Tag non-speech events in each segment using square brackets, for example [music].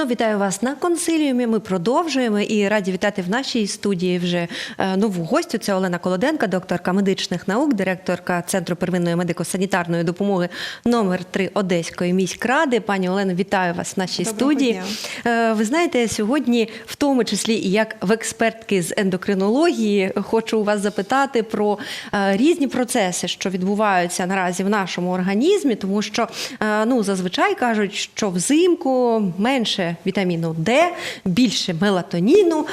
Знов вітаю вас на консиліумі. Ми продовжуємо і раді вітати в нашій студії вже е, нову гостю. Це Олена Колоденка, докторка медичних наук, директорка Центру первинної медико-санітарної допомоги номер 3 Одеської міськради. Пані Олено, вітаю вас в нашій Доброго студії. дня. Е, Ви знаєте, сьогодні, в тому числі і як в експертки з ендокринології, хочу у вас запитати про е, різні процеси, що відбуваються наразі в нашому організмі, тому що ну зазвичай кажуть, що взимку менше вітаміну Д, більше мелатоніну,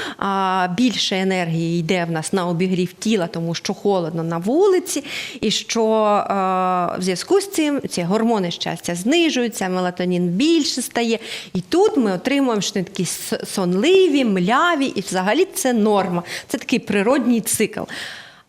більше енергії йде в нас на обігрів тіла, тому що холодно на вулиці, і що е, в зв'язку з цим ці гормони щастя знижуються, мелатонін більше стає. І тут ми отримуємо що сонливі, мляві, і взагалі це норма. Це такий природній цикл.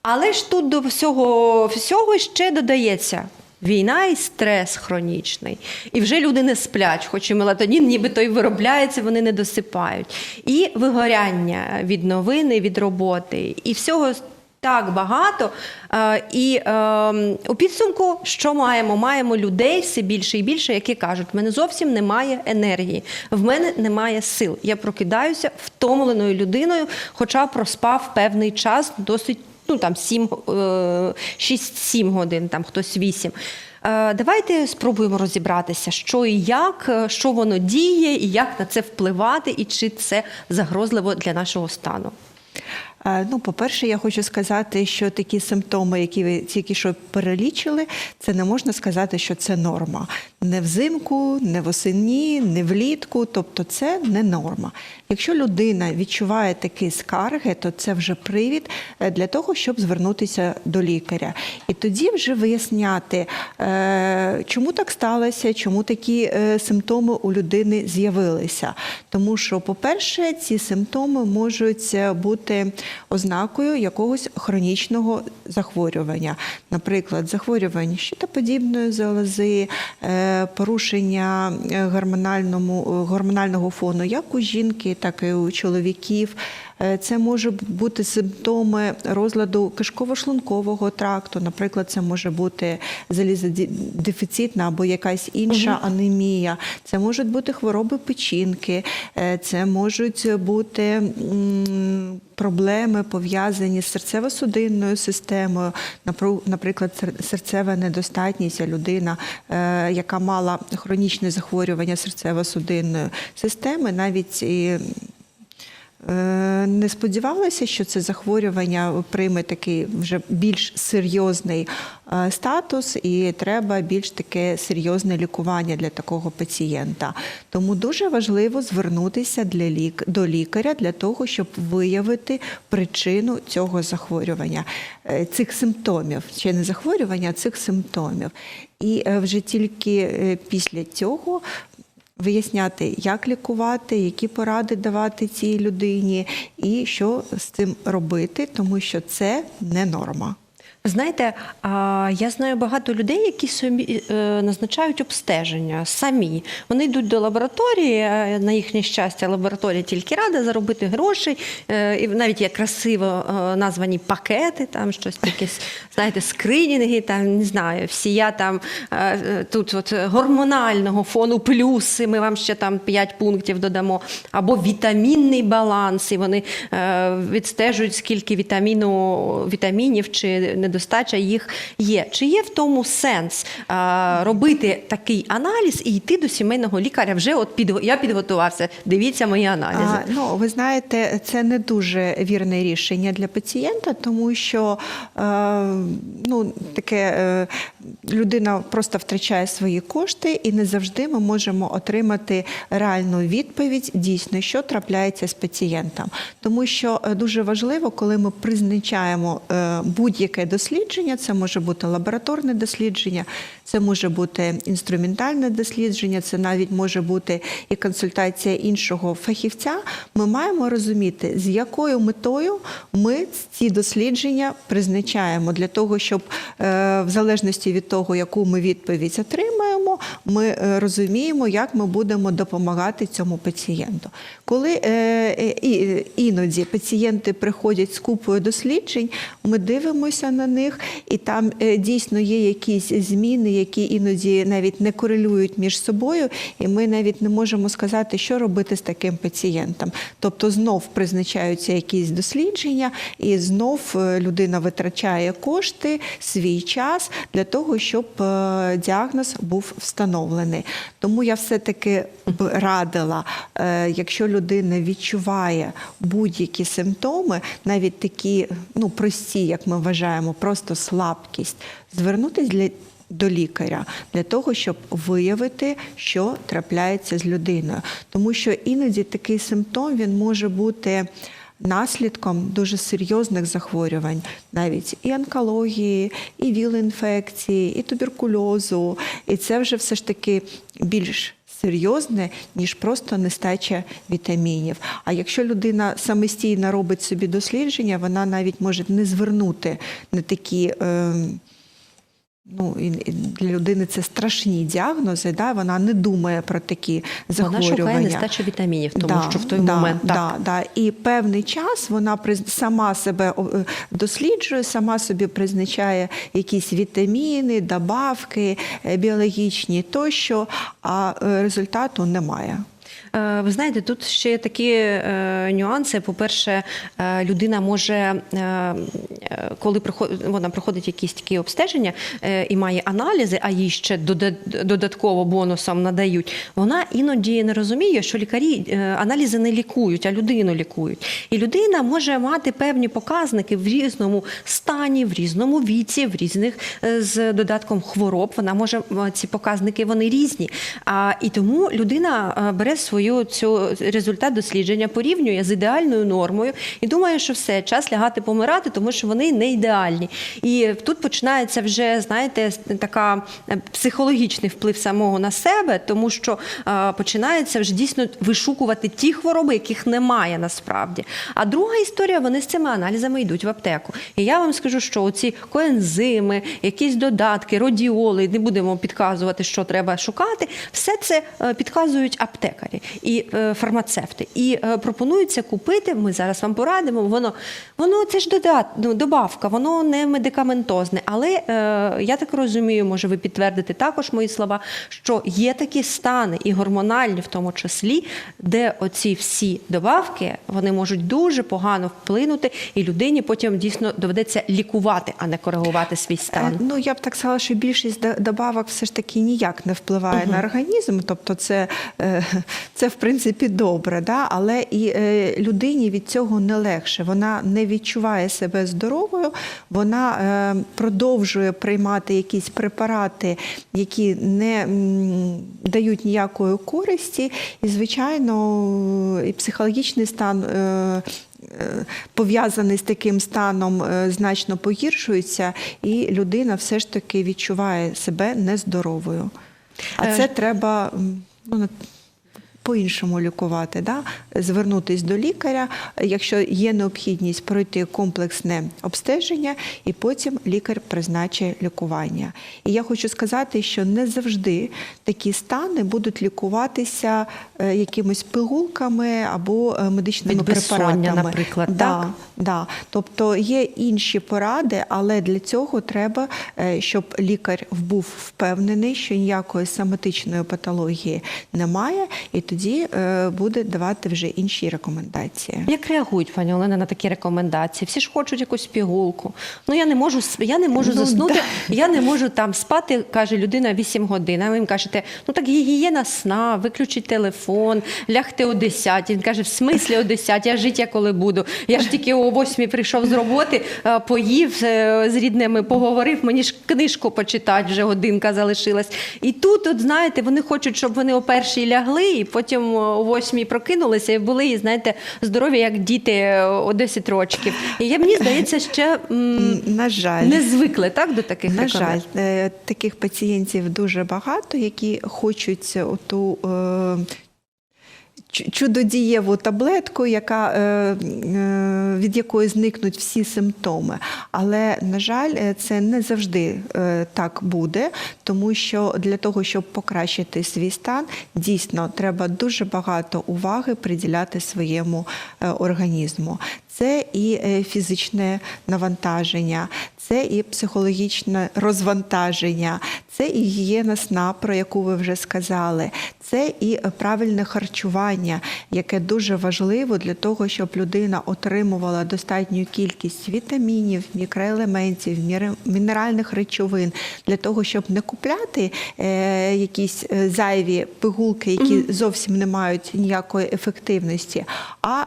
Але ж тут до всього, всього ще додається. Війна і стрес хронічний. І вже люди не сплять, хоч і мелатонін нібито й виробляється, вони не досипають. І вигоряння від новини, від роботи, і всього так багато. Е, І е, у підсумку, що маємо? Маємо людей все більше і більше, які кажуть, в мене зовсім немає енергії, в мене немає сил. Я прокидаюся втомленою людиною, хоча проспав певний час, досить ну там 7, 6-7 годин, там хтось 8. Е, Давайте спробуємо розібратися, що і як, е, що воно діє, і як на це впливати, і чи це загрозливо для нашого стану. Е, Ну, по-перше, я хочу сказати, що такі симптоми, які ви тільки що перелічили, це не можна сказати, що це норма. Не взимку, не восені, не влітку, тобто це не норма. Якщо людина відчуває такі скарги, то це вже привід е, для того, щоб звернутися до лікаря. І тоді вже виясняти, е, чому так сталося, чому такі е, симптоми у людини з'явилися. Тому що, по-перше, ці симптоми можуть бути ознакою якогось хронічного захворювання, наприклад, захворювання щитоподібної залози, порушення е, гормональному, гормонального фону як у жінки, так і у чоловіків. Е, Це можуть бути симптоми розладу кишково-шлункового тракту. Наприклад, це може бути залізодефіцитна або якась інша анемія. Це можуть бути хвороби печінки, е, це можуть бути проблеми пов'язані з серцево-судинною системою, наприклад, серцева недостатність, людина, е, яка мала хронічне захворювання серцево-судинної системи, навіть і Не сподівалася, що це захворювання прийме такий вже більш серйозний е, статус, і треба більш таке серйозне лікування для такого пацієнта. Тому дуже важливо звернутися для лік... до лікаря для того, щоб виявити причину цього захворювання, е, цих симптомів, ще не захворювання, а цих симптомів. І е, вже тільки е, після цього виясняти, як лікувати, які поради давати цій людині, і що з цим робити, тому що це не норма. Знаєте, я знаю багато людей, які собі е, назначають обстеження самі. Вони йдуть до лабораторії, е, на їхнє щастя, лабораторія тільки рада заробити грошей. е, І навіть є красиво названі пакети, там щось таке, знаєте, скринінги, там не знаю, всія там тут от гормонального фону плюси. Ми вам ще там 5 пунктів додамо, або вітамінний баланс, і вони відстежують, скільки вітаміну, вітамінів чи недостача їх є. Чи є в тому сенс е, робити такий аналіз і йти до сімейного лікаря? Вже от під я підготувався. Дивіться мої аналізи. А, ну, ви знаєте, це не дуже вірне рішення для пацієнта, тому що е, ну, таке е, людина просто втрачає свої кошти, і не завжди ми можемо отримати реальну відповідь дійсно, що трапляється з пацієнтом. Тому що е, дуже важливо, коли ми призначаємо е, будь-яке дослідження, це може бути лабораторне дослідження, це може бути інструментальне дослідження, це навіть може бути і консультація іншого фахівця. Ми маємо розуміти, з якою метою ми ці дослідження призначаємо для того, щоб е, в залежності від того, яку ми відповідь отримаємо, ми е, розуміємо, як ми будемо допомагати цьому пацієнту. Коли е, е, іноді пацієнти приходять з купою досліджень, ми дивимося на них, і там дійсно є якісь зміни, які іноді навіть не корелюють між собою, і ми навіть не можемо сказати, що робити з таким пацієнтом. Тобто знов призначаються якісь дослідження, і знов людина витрачає кошти, свій час для того, щоб діагноз був встановлений. Тому я все-таки б радила, е, якщо людина відчуває будь-які симптоми, навіть такі ну, прості, як ми вважаємо, просто слабкість, звернутися для. До лікаря для того, щоб виявити, що трапляється з людиною, тому що іноді такий симптом він може бути наслідком дуже серйозних захворювань, навіть і онкології, і віл-інфекції, і туберкульозу. І це вже все ж таки більш серйозне, ніж просто нестача вітамінів. А якщо людина самостійно робить собі дослідження, вона навіть може не звернути на такі. Е, Ну, і для людини це страшні діагнози, да? вона не думає про такі Вона захворювання. шукає нестачу вітамінів, тому Да, що в той да, момент так. Да, да. І певний час вона сама себе е, досліджує, сама собі призначає якісь вітаміни, добавки е, біологічні тощо, а е, результату немає. Е, Ви знаєте, тут ще є такі е, нюанси. По-перше, е, людина може, коли вона проходить якісь такі обстеження і має аналізи, а їй ще додатково бонусом надають, вона іноді не розуміє, що лікарі аналізи не лікують, а людину лікують. І людина може мати певні показники в різному стані, в різному віці, в різних з додатком хвороб. Вона може ці показники вони різні. І тому людина бере свою цю результат дослідження, порівнює з ідеальною нормою і думає, що все, час лягати помирати, тому що вони не ідеальні. І тут починається вже, знаєте, така е, психологічний вплив самого на себе, тому що е, починається вже дійсно вишукувати ті хвороби, яких немає насправді. А друга історія, вони з цими аналізами йдуть в аптеку. І я вам скажу, що оці коензими, якісь додатки, родіоли, не будемо підказувати, що треба шукати. Все це е, підказують аптекарі і е, фармацевти. І е, пропонується купити. Ми зараз вам порадимо. Воно воно це ж додат, ну, добавка, воно не медикаментозне. Але е, я так розумію, може ви підтвердите також мої слова, що є такі стани, і гормональні в тому числі, де оці всі добавки вони можуть дуже погано вплинути, і людині потім дійсно доведеться лікувати, а не коригувати свій Е, стан. Ну я б так сказала, що більшість добавок все ж таки ніяк не впливає на організм. Тобто, це, це в принципі добре, да? але і е, людині від цього не легше. Вона не відчуває себе здоровою, вона е, продовжує приймати якісь препарати, які не м, дають ніякої користі, і звичайно, і психологічний стан. е, Пов'язаний з таким станом значно погіршується, і людина все ж таки відчуває себе нездоровою. А це треба ну, по-іншому лікувати, да? звернутися до лікаря, якщо є необхідність пройти комплексне обстеження, і потім лікар призначить лікування. І я хочу сказати, що не завжди такі стани будуть лікуватися е, якимись пигулками або е, медичними Від препаратами. наприклад, так? Да. Тобто є інші поради, але для цього треба, е, щоб лікар був впевнений, що ніякої соматичної патології немає, і тоді е, буде давати вже інші рекомендації. Як реагують пані Олена на такі рекомендації? Всі ж хочуть якусь пігулку. Ну я не можу я не можу Ну, заснути, я не можу там спати, каже людина 8 годин. А ви їм кажете, ну так гігієна сна, виключіть телефон, лягте о 10. Він каже, в смислі о 10, я життя коли буду. Я ж тільки о 8 прийшов з роботи, е, поїв е, з рідними, поговорив, мені ж книжку почитати, вже годинка залишилась. І тут, от знаєте, вони хочуть, щоб вони о першій лягли, і потім о восьмій прокинулися і були, знаєте, здорові, як діти е, о 10 років. І я, мені здається, ще м, На жаль. не звикли так до таких На жаль, е, таких пацієнтів дуже багато, які хочуть е, чу- чудодієву таблетку, яка, е, е, від якої зникнуть всі симптоми. Але, на жаль, е, це не завжди так буде, тому що для того, щоб покращити свій стан, дійсно треба дуже багато уваги приділяти своєму організму. Це і е, фізичне навантаження, це і психологічне розвантаження, це і гігієна сна, про яку ви вже сказали, це і е, правильне харчування, яке дуже важливо для того, щоб людина отримувала достатню кількість вітамінів, мікроелементів, мінеральних речовин, для того, щоб не купляти е, якісь зайві пигулки, які зовсім не мають ніякої ефективності, а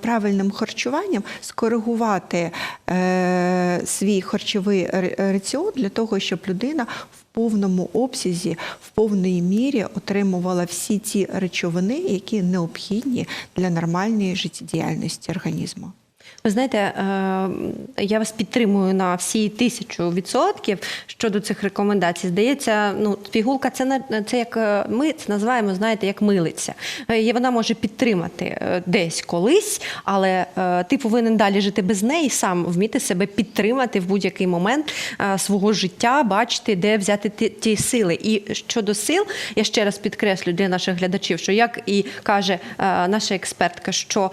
правильним харчуванням скоригувати е, свій харчовий раціон для того, щоб людина в повному обсязі, в повній мірі отримувала всі ті речовини, які необхідні для нормальної життєдіяльності організму. Ви знаєте, е, я вас підтримую на всі тисячу відсотків щодо цих рекомендацій. Здається, ну пігулка це на це як е, ми це називаємо, знаєте, як милиця. Е, вона може підтримати десь колись, але ти повинен далі жити без неї, сам вміти себе підтримати в будь-який момент свого життя, бачити, де взяти ті, ті сили. І щодо сил, я ще раз підкреслю для наших глядачів, що як і каже наша експертка, що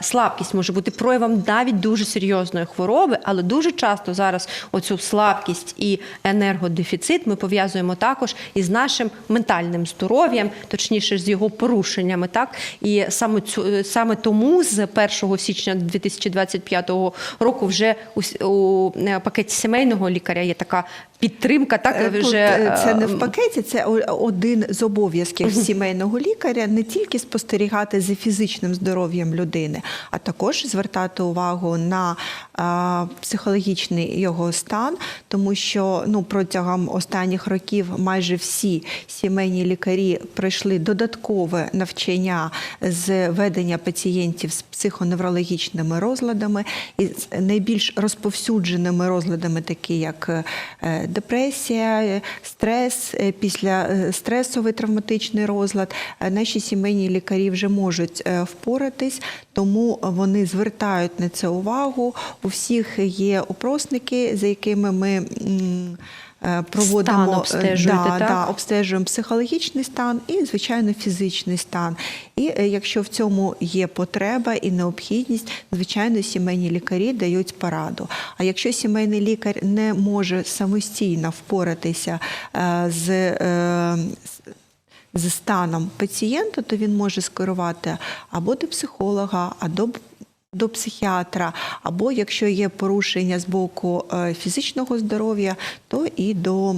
слабкість може бути проявом навіть дуже серйозної хвороби, але дуже часто зараз оцю слабкість і енергодефіцит ми пов'язуємо також із нашим ментальним здоров'ям, точніше з його порушеннями. Так і саме цю саме тому з 1 січня 2025 року вже у, у е, пакеті сімейного лікаря є така підтримка. Так Е, Тут, вже е, це не е, в пакеті, це один з обов'язків сімейного лікаря не тільки спостерігати за фізичним здоров'ям людини, а також звертати увагу на психологічний його стан, тому що ну протягом останніх років майже всі сімейні лікарі пройшли додаткове навчання з ведення пацієнтів з психоневрологічними розладами і з найбільш розповсюдженими розладами, такі як е, депресія, стрес, е, після е, стресовий травматичний розлад. Е, Наші сімейні лікарі вже можуть впоратись, тому вони звертають на це увагу. У всіх є опросники, за якими ми. Е, Проводимо Стан е, обстежуєте, да, так? да, обстежуємо психологічний стан і, звичайно, фізичний стан. І е, якщо в цьому є потреба і необхідність, звичайно, сімейні лікарі дають пораду. А якщо сімейний лікар не може самостійно впоратися з- з станом пацієнта, то він може скерувати або до психолога, або до психіатра, або якщо є порушення з боку е, фізичного здоров'я, то і до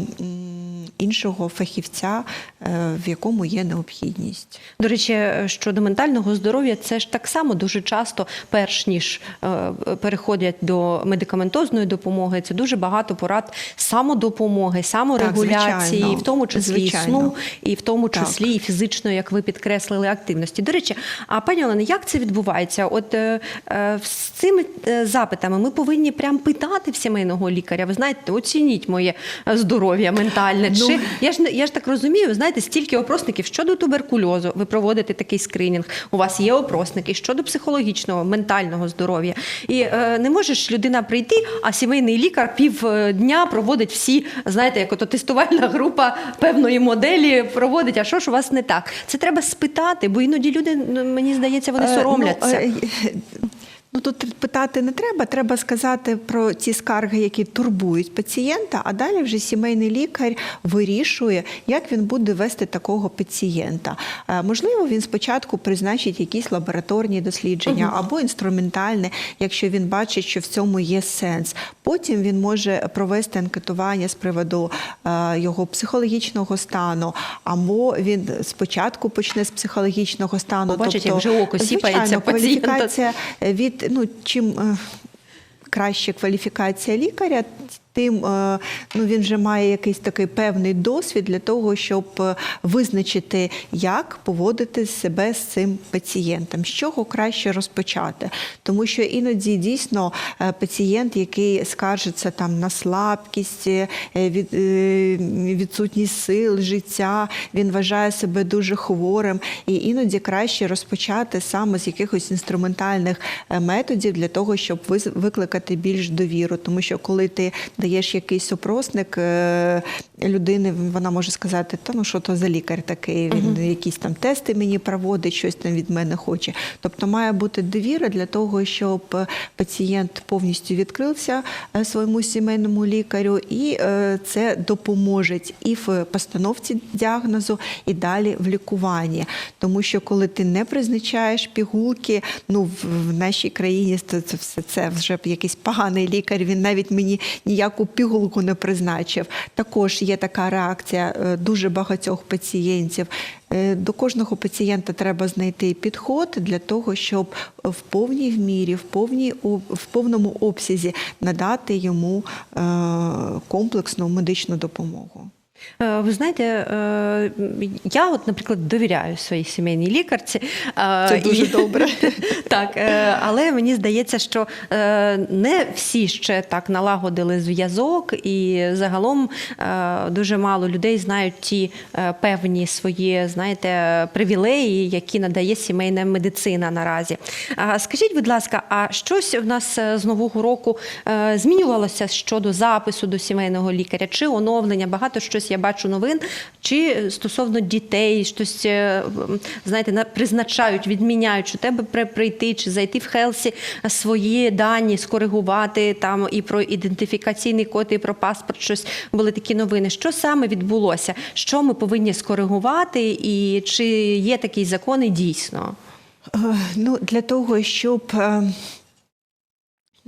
іншого фахівця, е, в якому є необхідність. До речі, щодо ментального здоров'я, це ж так само дуже часто, перш ніж е, переходять до медикаментозної допомоги, це дуже багато порад самодопомоги, саморегуляції, звичайно. в тому числі і Звичайно. сну, і в тому Так. числі і фізичної, як ви підкреслили, активності. До речі, а пані Олена, як це відбувається? От е, е, з цими е, запитами ми повинні прям питати в сімейного лікаря. Ви знаєте, оцініть моє е, здоров'я ментальне. Ну, я ж я ж так розумію, знаєте, стільки опросників щодо туберкульозу. Ви проводите такий скринінг. У вас є опросники щодо психологічного, ментального здоров'я. І е, не можеш людина прийти, а сімейний лікар півдня проводить всі, знаєте, як ото тестувальна група певної моделі проводить. А що ж у вас не так? Це треба спитати, бо іноді люди, ну, мені здається, вони Е, соромляться. Ну, е, Ну тут питати не треба, треба сказати про ті скарги, які турбують пацієнта, а далі вже сімейний лікар вирішує, як він буде вести такого пацієнта. Е, Можливо, він спочатку призначить якісь лабораторні дослідження або інструментальне, якщо він бачить, що в цьому є сенс. Потім він може провести анкетування з приводу е, його психологічного стану, або він спочатку почне з психологічного стану. Побачить, як вже око сіпається пацієнта. кваліфікація від ну чим е, краще кваліфікація лікаря, тим е, ну, він вже має якийсь такий певний досвід для того, щоб е, визначити, як поводити себе з цим пацієнтом, з чого краще розпочати. Тому що іноді дійсно е, пацієнт, який скаржиться там на слабкість, від, відсутність сил, життя, він вважає себе дуже хворим, і іноді краще розпочати саме з якихось інструментальних методів для того, щоб викликати більш довіру. Тому що коли ти даєш якийсь опросник е, людини, вона може сказати, та ну що то за лікар такий, він якісь там тести мені проводить, щось там від мене хоче. Тобто має бути довіра для того, щоб пацієнт повністю відкрився е, своєму сімейному лікарю, і е, це допоможе і в постановці діагнозу, і далі в лікуванні. Тому що коли ти не призначаєш пігулки, ну в, нашій країні це, це все це вже якийсь поганий лікар. Він навіть мені ніяку пігулку не призначив. Також є така реакція е, дуже багатьох пацієнтів. Е, До кожного пацієнта треба знайти підход для того, щоб в повній мірі, в повній в повному обсязі надати йому е, комплексну медичну допомогу. Е, Ви знаєте, е, я, от, наприклад, довіряю своїй сімейній лікарці. е, Це дуже добре. [laughs] Так, але мені здається, що е, не всі ще так налагодили зв'язок, і загалом е, дуже мало людей знають ті е, певні свої, знаєте, привілеї, які надає сімейна медицина наразі. Скажіть, будь ласка, а щось в нас з нового року змінювалося щодо запису до сімейного лікаря, чи оновлення? Багато щось я бачу новин, чи стосовно дітей, щось е, знаєте, на- призначають, відміняють, що тебе при- прийти чи зайти в Хелсі свої дані, скоригувати там і про ідентифікаційний код, і про паспорт. Щось були такі новини. Що саме відбулося? Що ми повинні скоригувати, і чи є такий закон і дійсно? Е, Ну, для того, щоб е,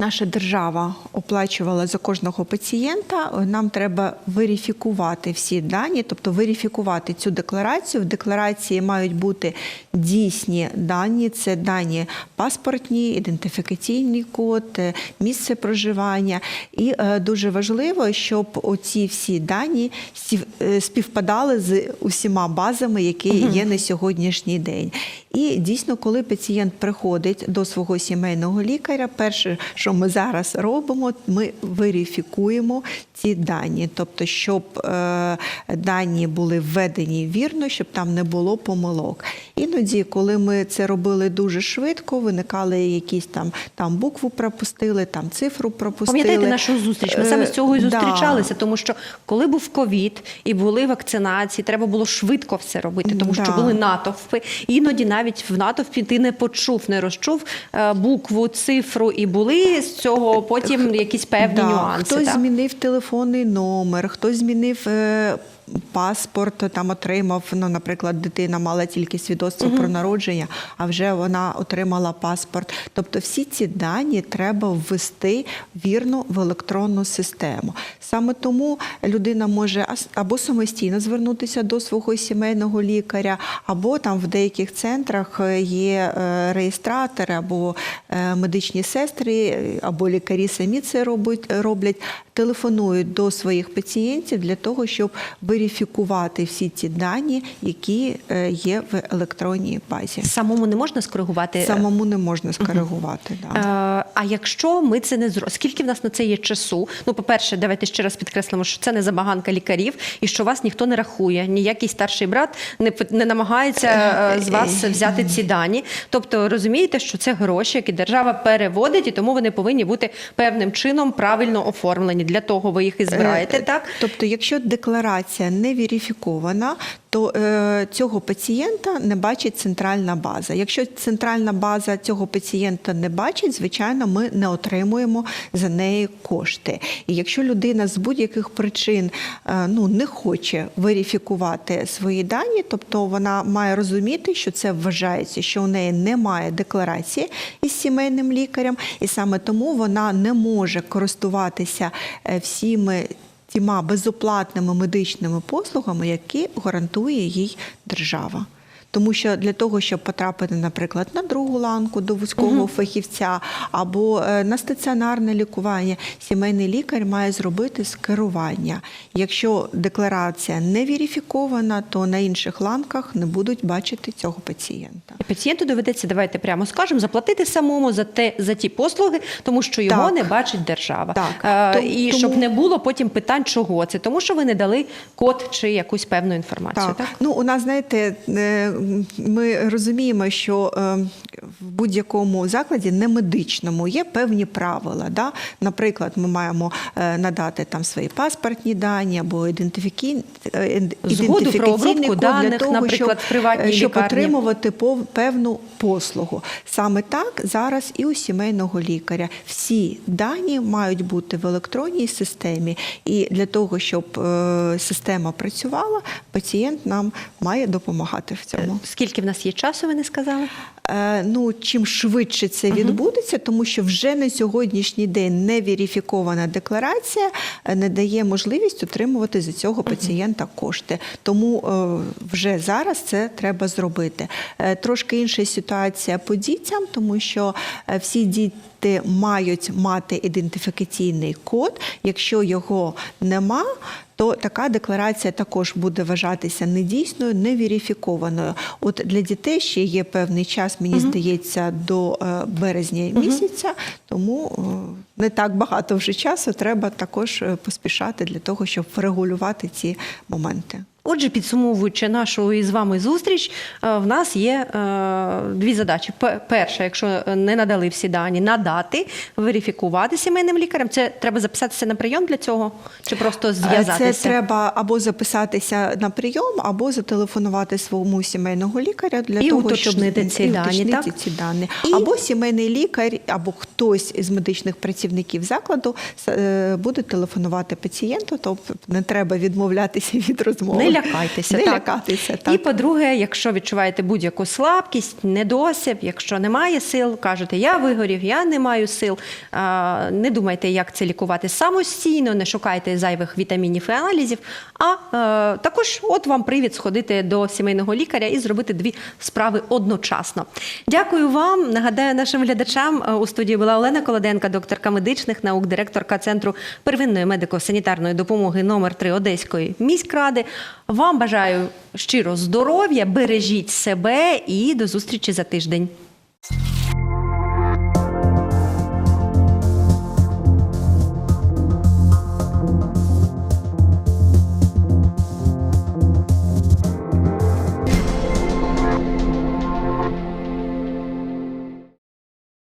наша держава оплачувала за кожного пацієнта, нам треба верифікувати всі дані, тобто верифікувати цю декларацію. В декларації мають бути дійсні дані, це дані паспортні, ідентифікаційний код, е, місце проживання. І е, дуже важливо, щоб оці всі дані е, співпадали з усіма базами, які є на сьогоднішній день. І дійсно, коли пацієнт приходить до свого сімейного лікаря, перше, що ми зараз робимо, ми верифікуємо ці дані, тобто, щоб е, дані були введені вірно, щоб там не було помилок. Іноді, коли ми це робили дуже швидко, виникали якісь там там букву пропустили, там цифру пропустили. Пам'ятаєте нашу зустріч? Ми саме з цього і Е, да. зустрічалися, тому що коли був ковід і були вакцинації, треба було швидко все робити, тому що були натовпи. Іноді навіть в натовпі ти не почув, не розчув е, букву, цифру, і були з цього потім якісь певні Да, нюанси. Хтось так? змінив телефонний номер, хтось змінив е, паспорт, там отримав, ну, наприклад, дитина мала тільки свідоцтво про народження, а вже вона отримала паспорт. Тобто всі ці дані треба ввести вірно в електронну систему. Саме тому людина може або самостійно звернутися до свого сімейного лікаря, або там в деяких центрах е, є е, реєстратори або е, медичні сестри, або лікарі самі це роблять, телефонують до своїх пацієнтів для того, щоб верифікувати всі ті дані, які є в електронній базі. Самому не можна скоригувати. Самому не можна скоригувати. Да. Е, А якщо ми це не зробимо, скільки в нас на це є часу? Ну, по-перше, давайте ще раз підкреслимо, що це не забаганка лікарів і що вас ніхто не рахує. Ніякий старший брат не, не намагається е, з вас взяти ці дані. Тобто розумієте, що це гроші, які держава переводить, і тому вони повинні бути певним чином правильно оформлені. Для того ви їх і збираєте, Е, так? Тобто, якщо декларація не верифікована, то е, цього пацієнта не бачить центральна база. Якщо центральна база цього пацієнта не бачить, звичайно, ми не отримуємо за неї кошти. І якщо людина з будь-яких причин е, ну, не хоче верифікувати свої дані, тобто вона має розуміти, що це вважається, що у неї немає декларації із сімейним лікарем, і саме тому вона не може користуватися е, всіми тіма безоплатними медичними послугами, які гарантує їй держава. Тому що для того, щоб потрапити, наприклад, на другу ланку до вузького фахівця або е, на стаціонарне лікування, сімейний лікар має зробити скерування. Якщо декларація не верифікована, то на інших ланках не будуть бачити цього пацієнта. Пацієнту доведеться, давайте прямо скажемо, заплатити самому за те за ті послуги, тому що його Так. не бачить держава. Так. Е, Тому- і тому- щоб не було потім питань, чого це, тому що ви не дали код чи якусь певну інформацію. Так, Так. Ну, у нас, знаєте, е, ми розуміємо, що е, в будь-якому закладі не медичному є певні правила. Да? Наприклад, ми маємо е, надати там свої паспортні дані або ідентифікі... е, про ідентифікаційний обробку код даних, для того, наприклад, щоб, щоб отримувати певну послугу. Саме так зараз і у сімейного лікаря. Всі дані мають бути в електронній системі, і для того, щоб система працювала, пацієнт нам має допомагати в цьому. Скільки в нас є часу, ви не сказали? Е, Ну, чим швидше це відбудеться, тому що вже на сьогоднішній день невірифікована декларація е, не дає можливість отримувати за цього пацієнта кошти. Тому е, вже зараз це треба зробити. Е, Трошки інша ситуація по дітям, тому що е, всі діти мають мати ідентифікаційний код. Якщо його нема, то така декларація також буде вважатися недійсною, невірифікованою. От для дітей ще є певний час, мені здається, до е, березня місяця, тому е, не так багато вже часу. Треба також е, поспішати для того, щоб врегулювати ці моменти. Отже, підсумовуючи нашу із вами зустріч, е, в нас є е, дві задачі. Перша, якщо не надали всі дані, надати, верифікувати сімейним лікарем. Це треба записатися на прийом для цього, чи просто Е, зв'язатися? Це треба або записатися на прийом, або зателефонувати своєму сімейного лікаря для І того, щоб уточнити ці і дані, уточнити так? ці дані. І- Або сімейний лікар, або хтось із медичних працівників закладу е, буде телефонувати пацієнту, тобто не треба відмовлятися [laughs] від розмови. Лякайтеся. Не так. лякатися. І по-друге, якщо відчуваєте будь-яку слабкість, недосип, якщо немає сил, кажете, я вигорів, я не маю сил. а, Не думайте, як це лікувати самостійно, не шукайте зайвих вітамінів і аналізів. А е, також от вам привід сходити до сімейного лікаря і зробити дві справи одночасно. Дякую вам. Нагадаю нашим глядачам е, у студії була Олена Колоденка, докторка медичних наук, директорка центру первинної медико-санітарної допомоги номер 3 Одеської міськради. Вам бажаю щиро здоров'я, бережіть себе і до зустрічі за тиждень.